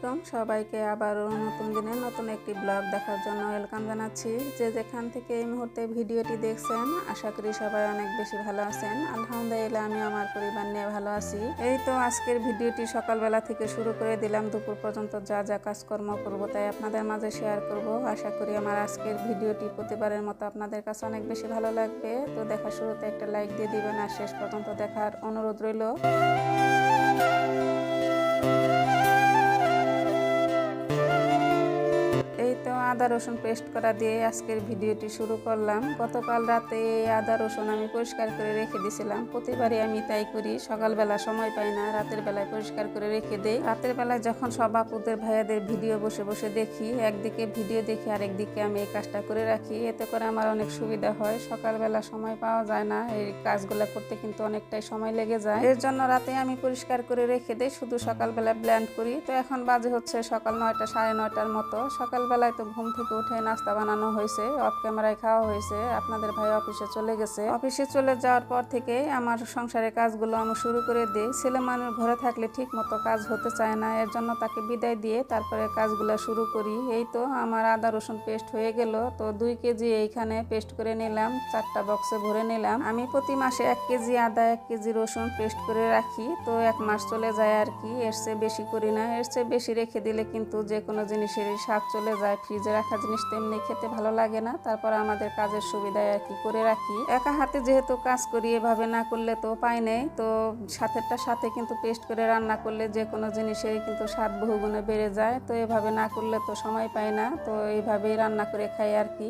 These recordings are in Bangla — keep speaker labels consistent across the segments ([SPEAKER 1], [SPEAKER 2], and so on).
[SPEAKER 1] আলাইকুম। সবাইকে আবারও নতুন দিনে নতুন একটি ব্লগ দেখার জন্য ওয়েলকাম জানাচ্ছি। যে যেখান থেকে এই মুহূর্তে ভিডিওটি দেখছেন, আশা করি সবাই অনেক বেশি ভালো আছেন। আলহামদুলিল্লাহ আমি আমার পরিবার নিয়ে ভালো আছি। এই তো আজকের ভিডিওটি সকালবেলা থেকে শুরু করে দিলাম। দুপুর পর্যন্ত যা যা কাজকর্ম করব তাই আপনাদের মাঝে শেয়ার করব। আশা করি আমার আজকের ভিডিওটি প্রতিবারের মতো আপনাদের কাছে অনেক বেশি ভালো লাগবে। তো দেখা শুরুতে একটা লাইক দিয়ে দিবেন আর শেষ পর্যন্ত দেখার অনুরোধ রইল। তো আদা রসুন পেস্ট করা দিয়ে আজকের ভিডিওটি শুরু করলাম। গতকাল রাতে এই আদা রসুন আমি পরিষ্কার করে রেখে দিয়েছিলাম। প্রতিবারই আমি তাই করি। সকালবেলা সময় পাই না, রাতের বেলায় পরিষ্কার করে রেখে দেই। রাতের বেলায় যখন সব আপুদের, ভাইয়াদের ভিডিও বসে বসে দেখি, একদিকে ভিডিও দেখি আরেকদিকে আমি এই কাজটা করে রাখি। এতে করে আমার অনেক সুবিধা হয়। সকালবেলা সময় পাওয়া যায় না। এই কাজগুলো করতে কিন্তু অনেকটাই সময় লেগে যায়। এর জন্য রাতে আমি পরিষ্কার করে রেখে দেই। শুধু সকালবেলা ব্ল্যান্ড করি। তো এখন বাজে হচ্ছে সকাল নয়টা, সাড়ে নয়টার মতো। সকালবেলায় তো ঘুম থেকে উঠে নাস্তা বানানো হয়েছে অফ ক্যামেরায় খাওয়া হয়েছে। আপনাদের ভাই অফিসে চলে গেছে। অফিসে চলে যাওয়ার পর থেকে আমার সংসারের কাজগুলো আমি শুরু করে দিই। ছেলে মানুষ ঘরে থাকলে ঠিক মতো কাজ হতে চায় না, এর জন্য তাকে বিদায় দিয়ে তারপরে কাজগুলো শুরু করি। এই তো আমার আদা, রসুন পেস্ট হয়ে গেল। তো দুই কেজি এইখানে পেস্ট করে নিলাম, চারটা বক্সে ভরে নিলাম। আমি প্রতি মাসে এক কেজি আদা, এক কেজি রসুন পেস্ট করে রাখি। তো এক মাস চলে যায় আর কি, এর চেয়ে বেশি করি না। এর চেয়ে বেশি রেখে দিলে কিন্তু যে কোনো জিনিসেরই স্বাদ চলে যায়। ফ্রিজে রাখা জিনিস তেমনি খেতে ভালো লাগে না। তারপর আমাদের কাজের সুবিধায় আর কি করে রাখি। একা হাতে যেহেতু কাজ করি, এভাবে না করলে তো পাই নেই। তো সাথেরটা সাথে কিন্তু পেস্ট করে রান্না করলে যে কোনো জিনিসেরই কিন্তু স্বাদ বহুগুণে বেড়ে যায়। তো এভাবে না করলে তো সময় পাই না। তো এইভাবেই রান্না করে খাই আর কি।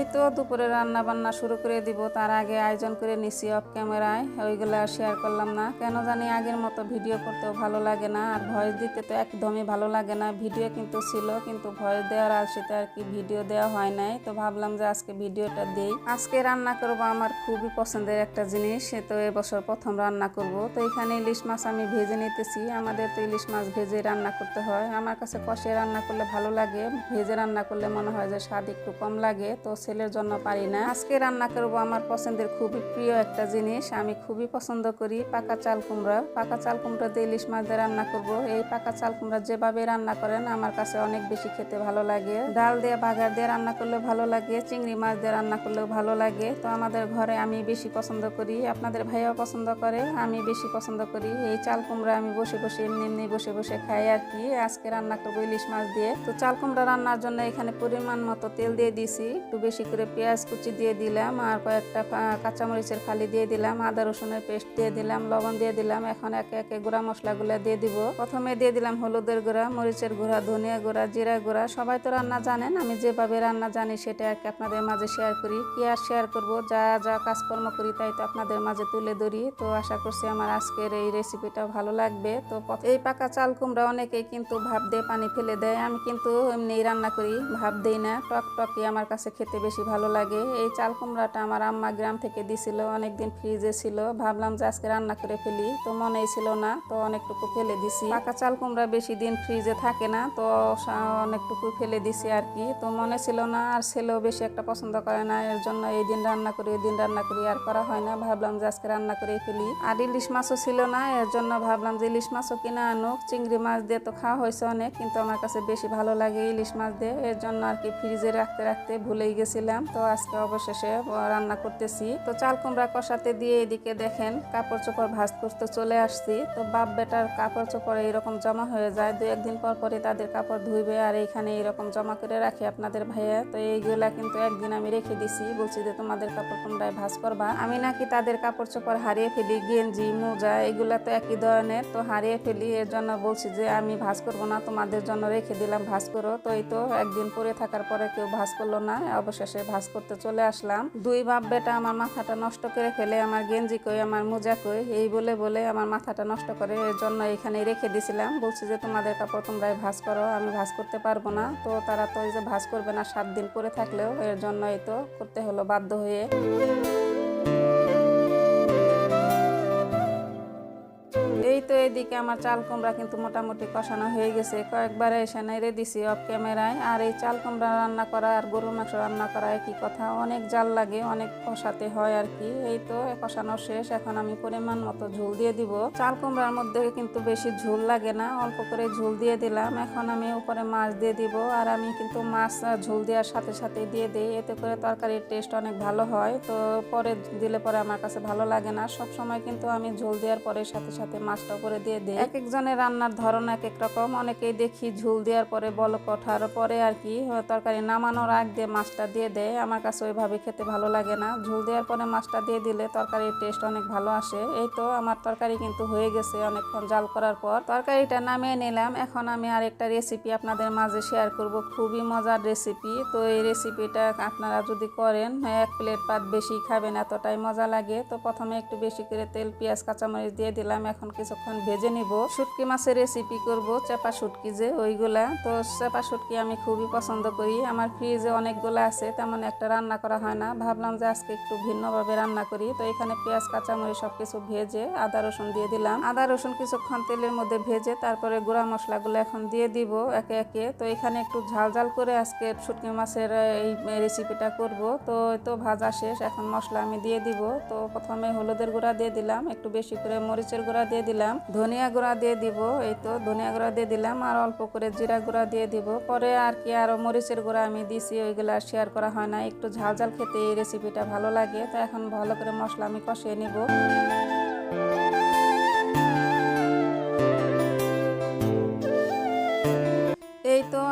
[SPEAKER 1] এই তো দুপুরে রান্না বান্না শুরু করে দিব। তার আগে আয়োজন করে নিছি অফ ক্যামেরায় ওইগুলো শেয়ার করলাম না। কেন জানি আগের মতো ভিডিও করতেও ভালো লাগে না। আর ভয়েস দিতে তো একদমই ভালো লাগে না। ভিডিও কিন্তু ছিল, কিন্তু ভয়েস দেওয়ার আলসিতে আর কি ভিডিও দেওয়া হয় নাই। তো ভাবলাম যে আজকে ভিডিওটা দেই। আজকে রান্না করব আমার খুবই পছন্দের একটা জিনিস। সে তো এবছর প্রথম রান্না করব। তো এখানে ইলিশ মাছ আমি ভেজে নিতেছি। আমাদের তো ইলিশ মাছ ভেজে রান্না করতে হয়। আমার কাছে কষে রান্না করলে ভালো লাগে। ভেজে রান্না করলে মনে হয় যে স্বাদ একটু কম লাগে। তো ছেলের জন্য পারি না। আজকে রান্না করব আমার পছন্দের খুবই প্রিয় একটা জিনিস, আমি খুবই পছন্দ করি পাকা চাল কুমড়া। পাকা চাল কুমড়া দিয়ে ইলিশ মাছ দিয়ে রান্না করব। এই পাকা চাল কুমড়া যেভাবে রান্না করেন, আমার কাছে অনেক বেশি খেতে ভালো লাগে। ডাল দিয়ে, বাগার দিয়ে রান্না করলে ভালো লাগে, চিংড়ি মাছ দিয়ে রান্না করলেও ভালো লাগে। তো আমাদের ঘরে আমি বেশি পছন্দ করি, আপনাদের ভাইয়াও পছন্দ করে, আমি বেশি পছন্দ করি। এই চাল কুমড়া আমি বসে বসে, এমনি এমনি বসে বসে খাই আর কি। আজকে রান্না করব ইলিশ মাছ দিয়ে। তো চাল কুমড়া রান্নার জন্য এখানে পরিমাণ মতো তেল দিয়ে দিছি একটু বেশি করে পেঁয়াজ কুচি দিয়ে দিলাম আর কয়েকটা কাঁচামরিচের খালি দিয়ে দিলাম, আদা রসুনের পেস্ট দিয়ে দিলাম, লবণ দিয়ে দিলাম। এখন একে একে গুঁড়া মশলাগুলো দিয়ে দিব। প্রথমে দিয়ে দিলাম হলুদের গুঁড়া, মরিচের গুঁড়া, ধনিয়া গুঁড়া, জিরা গুঁড়া। সবাই তো রান্না জানেন, আমি যেভাবে রান্না জানি সেটা আর কি আপনাদের মাঝে শেয়ার করি। কি আর শেয়ার করব? যা যা কাজকর্ম করি তাই তো আপনাদের মাঝে তুলে ধরি। তো আশা করছি আমার আজকের এই রেসিপিটা ভালো লাগবে। তো এই পাকা চাল কুমড়া অনেকেই কিন্তু ভাব দিয়ে পানি ফেলে দেয়। আমি কিন্তু এমনি রান্না করি, ভাব দিই না। টক টকই আমার কাছে খেতে বেশি ভালো লাগে। এই চাল কুমড়াটা আমার আম্মা গ্রাম থেকে দিছিল, অনেকদিন ফ্রিজে ছিল। ভাবলাম যে আজকে রান্না করে ফেলি, তো মনেই ছিল না, তো অনেকটুকু ফেলে দিছি। পাকা চাল কুমড়া বেশি দিন ফ্রিজে থাকে না, তো অনেকটুকু ফেলে দিছি আর কি। তো মনে ছিল না, আর ছেলেও বেশি একটা পছন্দ করে না, এর জন্য এই দিন রান্না করি, ওই দিন রান্না করি, আর করা হয় না। ভাবলাম যে আজকে রান্না করে ফেলি। আর ইলিশ মাছও ছিল না, এর জন্য ভাবলাম যে ইলিশ মাছও কিনা আনুক। চিংড়ি মাছ দিয়ে তো খাওয়া হয়েছে অনেক, কিন্তু আমার কাছে বেশি ভালো লাগে ইলিশ মাছ দিয়ে। এর জন্য আর কি ফ্রিজে রাখতে রাখতে ভুলেই গেছিলাম তো আজকে অবশেষে রান্না করতেছি। তো চাল কুমড়া কষাতে দিয়ে এদিকে দেখেন কাপড় চোপড় ভাজ করতে চলে আসছি। তো বাপ বেটার কাপড় চোপড় এরকম জমা হয়ে যায়। দু একদিন পর পরে তাদের কাপড় ধুইবে আর এইখানে এইরকম জমা করে রাখি আপনাদের ভাইয়া। তো এইগুলা কিন্তু একদিন আমি রেখে দিছি। বলছি যে তোমাদের কাপড় তোমরাই ভাজ করবা। আমি নাকি তাদের কাপড় চোপড় হারিয়ে ফেলি, গেঞ্জি, মোজা, এগুলা তো একই ধরনের। তো হারিয়ে ফেলি, এর জন্য বলছি যে আমি ভাজ করব না, তোমাদের জন্য রেখে দিলাম, ভাজ করো। তো এই তো একদিন পরে থাকার পরে কেউ ভাজ করল না। অবশেষে ভাজ করতে চলে আসলাম। দুই বাপ বেটা আমার মাথাটা নষ্ট করে ফেলে, আমার গেঞ্জি কই, আমার মোজা কই, এই বলে বলে আমার মাথাটা নষ্ট করে এর জন্য এখানে রেখে দিছিলাম। বলছি যে, তোমাদের কাপড় তোমরাই ভাজ করো, আমি ভাজ করতে পারব না। তো তারা তো এই যে ভাজ করবে না, সাত দিন পরে থাকলেও এর জন্য এই তো করতে হলো বাধ্য হয়ে। এই তো এদিকে আমার চাল কুমড়া কিন্তু মোটামুটি কষানো হয়ে গেছে। কয়েকবার এসে নেড়ে দিছি অফ ক্যামেরায় আর এই চাল কুমড়া রান্না করা আর গরু মাংস রান্না করা একই কথা। অনেক জাল লাগে, অনেক কষাতে হয় আর কি। এই তো কষানো শেষ। এখন আমি পরিমাণ মতো ঝোল দিয়ে দিব। চাল কুমড়ার মধ্যে কিন্তু বেশি ঝোল লাগে না। অল্প করে ঝোল দিয়ে দিলাম। এখন আমি উপরে মাছ দিয়ে দিব। আর আমি কিন্তু মাছ ঝোল দেওয়ার সাথে সাথে দিয়ে দিই। এতে করে তরকারির টেস্ট অনেক ভালো হয়। তো পরে দিলে পরে আমার কাছে ভালো লাগে না। সব সময় কিন্তু আমি ঝোল দেওয়ার পরে সাথে সাথে মাছটা উপরে দিয়ে দিই। এক একজনের রান্নার ধরন এক এক রকম। অনেকেই দেখি ঝুল দেওয়ার পরে, বলক ওঠার পরে আর কি তরকারি নামানোর আগ দিয়ে মাছটা দিয়ে দেয়। আমার কাছে ওইভাবে খেতে ভালো লাগে না। ঝুল দেওয়ার পরে মাছটা দিয়ে দিলে তরকারির টেস্ট অনেক ভালো আসে। এই তো আমার তরকারি কিন্তু হয়ে গেছে অনেকক্ষণ জাল করার পর। তরকারিটা নামিয়ে নিলাম। এখন আমি আরেকটা রেসিপি আপনাদের মাঝে শেয়ার করব। খুবই মজার রেসিপি তো এই রেসিপিটা আপনারা যদি করেন, এক প্লেট পাত বেশি খাবেন, এতটাই মজা লাগে। তো প্রথমে একটু বেশি করে তেল, পেঁয়াজ, কাঁচামরিচ দিয়ে দিলাম। এখন কিছুক্ষণ ভেজে নিব। শুটকি মাছের রেসিপি করব, চেপা শুটকি যে, ওইগুলা। তো চেপা শুটকি আমি খুবই পছন্দ করি। আমার ফ্রিজে অনেকগুলো আছে, তেমন একটা রান্না করা হয় না। ভাবলাম যে আজকে একটু ভিন্নভাবে রান্না করি। তো এখানে পেঁয়াজ, কাঁচামরিচ সব কিছু ভেজে আদা, রসুন দিয়ে দিলাম। আদা, রসুন কিছুক্ষণ তেলের মধ্যে ভেজে তারপরে গুঁড়া মশলাগুলো এখন দিয়ে দিব একে একে। তো এখানে একটু ঝাল ঝাল করে আজকে শুটকি মাছের এই রেসিপিটা করব। তো তো ভাজা শেষ, এখন মশলা আমি দিয়ে দিব। তো প্রথমে হলুদের গুঁড়া দিয়ে দিলাম, একটু বেশি করে মরিচের গুঁড়া দিয়ে দিলাম। ধনিয়া গুঁড়া দিয়ে দিব, এই তো ধনিয়া গুঁড়া দিয়ে দিলাম আর অল্প করে জিরা গুঁড়া দিয়ে দিব। পরে আর কি আরও মরিচের গুঁড়া আমি দিছি, ওইগুলো আর শেয়ার করা হয় না। একটু ঝাল ঝাল খেতে এই রেসিপিটা ভালো লাগে, তো এখন ভালো করে মশলা আমি কষিয়ে নিব।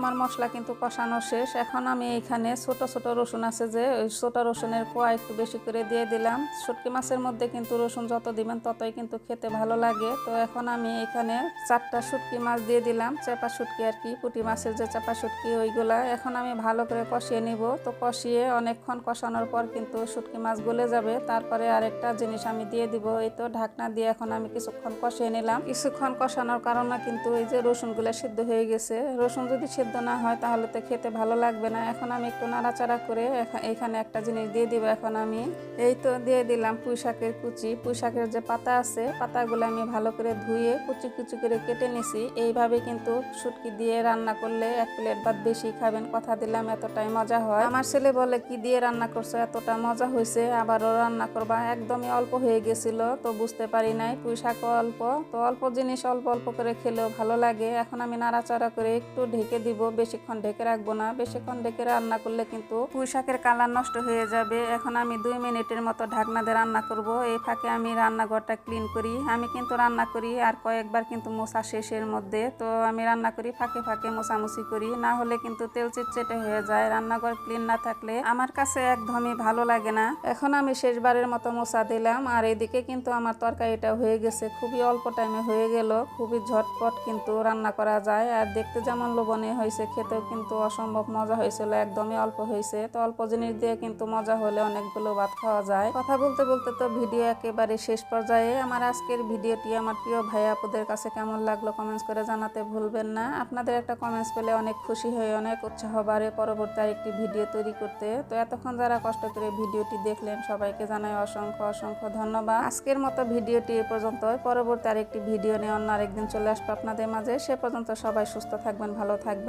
[SPEAKER 1] আমার মশলা কিন্তু কষানো শেষ। এখন আমি এখানে ছোট ছোট রসুন আছে যে, ওই ছোট রসুনের কোয়া একটু বেশি করে দিয়ে দিলাম। শুটকি মাছের মধ্যে কিন্তু রসুন যত দিবেন ততই কিন্তু খেতে ভালো লাগে। তো এখন আমি এখানে চারটা শুটকি মাছ দিয়ে দিলাম। চেপা শুটকি আর কি, পুঁটি মাছের যে চাপা শুটকি, ওইগুলা। এখন আমি ভালো করে কষিয়ে নিব। তো কষিয়ে অনেকক্ষণ কষানোর পর কিন্তু শুটকি মাছ গলে যাবে। তারপরে আরেকটা জিনিস আমি দিয়ে দিব। এই তো ঢাকনা দিয়ে এখন আমি কিছুক্ষণ কষিয়ে নিলাম। কিছুক্ষণ কষানোর কারণে কিন্তু এই যে রসুনগুলো সিদ্ধ হয়ে গেছে। রসুন যদি সিদ্ধ না হয় তাহলে তো খেতে ভালো লাগবে না। এখন আমি একটু নাড়াচাড়া করে এখানে একটা জিনিস দিয়ে দিব। এখন আমি এই তো দিয়ে দিলাম পুঁই শাকের কুচি। পুঁই শাকের যে পাতা আছে, পাতাগুলো আমি ভালো করে ধুয়ে কুচি কুচি করে কেটে নিছি। এইভাবে কিন্তু শুটকি দিয়ে রান্না করলে এক প্লেট ভাত বেশি খাবেন। কথা দিলাম, এতটাই মজা হয়। আমার ছেলে বলে, কি দিয়ে রান্না করছ? এতটা মজা হয়েছে আবারও রান্না করবা। একদমই অল্প হয়ে গেছিল, তো বুঝতে পারি নাই। পুঁই শাকও অল্প, তো অল্প জিনিস অল্প অল্প করে খেলেও ভালো লাগে। এখন আমি নাড়াচাড়া করে একটু ঢেকে দিব, বেশিক্ষণ ঢেকে রাখব না। বেশিক্ষণ ঢেকে রান্না করলে কিন্তু পুঁই শাকের কালার নষ্ট হয়ে যাবে। এখন আমি দুই মিনিটের মতো ঢাকনা দিয়ে রান্না করব। এই ফাঁকে আমি রান্নাঘরটা ক্লিন করি। আমি কিন্তু রান্না করি আর কয়েকবার কিন্তু মোছা শেষের মধ্যে। তো আমি রান্না করি, ফাঁকে ফাঁকে মোছামুছি করি। না হলে কিন্তু তেল চিটচেটে হয়ে যায়। রান্নাঘর ক্লিন না থাকলে আমার কাছে একদমই ভালো লাগে না। এখন আমি শেষবারের মতো মোছা দিলাম। আর এদিকে কিন্তু আমার তরকারিটা হয়ে গেছে। খুবই অল্প টাইমে হয়ে গেল। খুবই ঝটপট কিন্তু রান্না করা যায়। আর দেখতে যেমন লোভনীয় হয়েছে, খেতেও কিন্তু অসম্ভব মজা হয়েছিল, একদমই অল্প হয়েছে। তো অল্প জিনিস দিয়ে কিন্তু মজা হলে অনেকগুলো ভাত খাওয়া যায়। কথা বলতে বলতে তো ভিডিও একেবারে শেষ পর্যায়ে। আমার আজকের ভিডিওটি আমার প্রিয় ভাই আপুদের কাছে কেমন লাগল কমেন্টস করে জানাতে ভুলবেন না। আপনাদের একটা কমেন্টস পেলে অনেক খুশি হয়ে, অনেক উৎসাহ বাড়ে পরবর্তী আরেকটি ভিডিও তৈরি করতে। তো এতক্ষণ যারা কষ্ট করে ভিডিওটি দেখলেন, সবাইকে জানাই অসংখ্য অসংখ্য ধন্যবাদ। আজকের মতো ভিডিওটি এ পর্যন্ত পরবর্তী আরেকটি ভিডিও নিয়ে অন্য আরেকদিন চলে আসব আপনাদের মাঝে। সে পর্যন্ত সবাই সুস্থ থাকবেন, ভালো